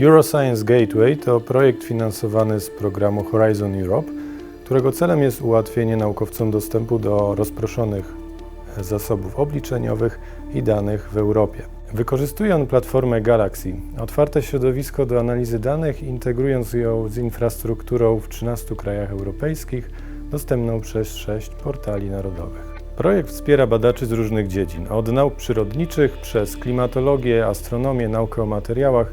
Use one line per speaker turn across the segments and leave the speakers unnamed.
Euroscience Gateway to projekt finansowany z programu Horizon Europe, którego celem jest ułatwienie naukowcom dostępu do rozproszonych zasobów obliczeniowych i danych w Europie. Wykorzystuje on platformę Galaxy, otwarte środowisko do analizy danych, integrując ją z infrastrukturą w 13 krajach europejskich, dostępną przez 6 portali narodowych. Projekt wspiera badaczy z różnych dziedzin, od nauk przyrodniczych przez klimatologię, astronomię, naukę o materiałach,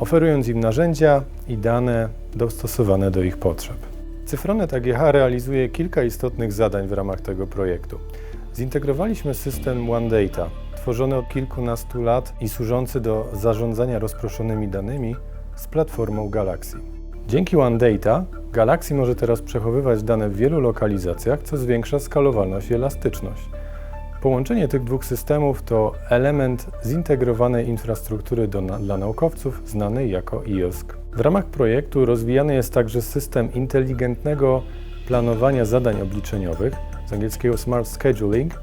oferując im narzędzia i dane dostosowane do ich potrzeb. Cyfronet AGH realizuje kilka istotnych zadań w ramach tego projektu. Zintegrowaliśmy system OneData, tworzony od kilkunastu lat i służący do zarządzania rozproszonymi danymi z platformą Galaxy. Dzięki OneData Galaxy może teraz przechowywać dane w wielu lokalizacjach, co zwiększa skalowalność i elastyczność. Połączenie tych dwóch systemów to element zintegrowanej infrastruktury do, dla naukowców znanej jako IOSC. W ramach projektu rozwijany jest także system inteligentnego planowania zadań obliczeniowych, z angielskiego Smart Scheduling,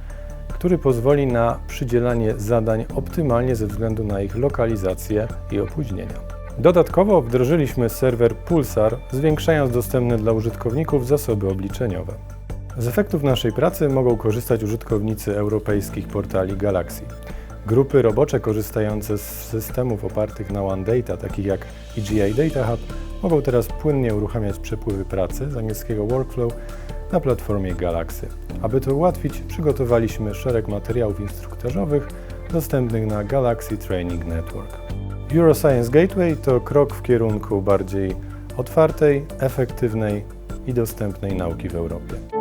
który pozwoli na przydzielanie zadań optymalnie ze względu na ich lokalizację i opóźnienia. Dodatkowo wdrożyliśmy serwer Pulsar, zwiększając dostępne dla użytkowników zasoby obliczeniowe. Z efektów naszej pracy mogą korzystać użytkownicy europejskich portali Galaxy. Grupy robocze korzystające z systemów opartych na OneData, takich jak EGI Data Hub, mogą teraz płynnie uruchamiać przepływy pracy z angielskiego workflow na platformie Galaxy. Aby to ułatwić, przygotowaliśmy szereg materiałów instruktażowych dostępnych na Galaxy Training Network. Euroscience Gateway to krok w kierunku bardziej otwartej, efektywnej i dostępnej nauki w Europie.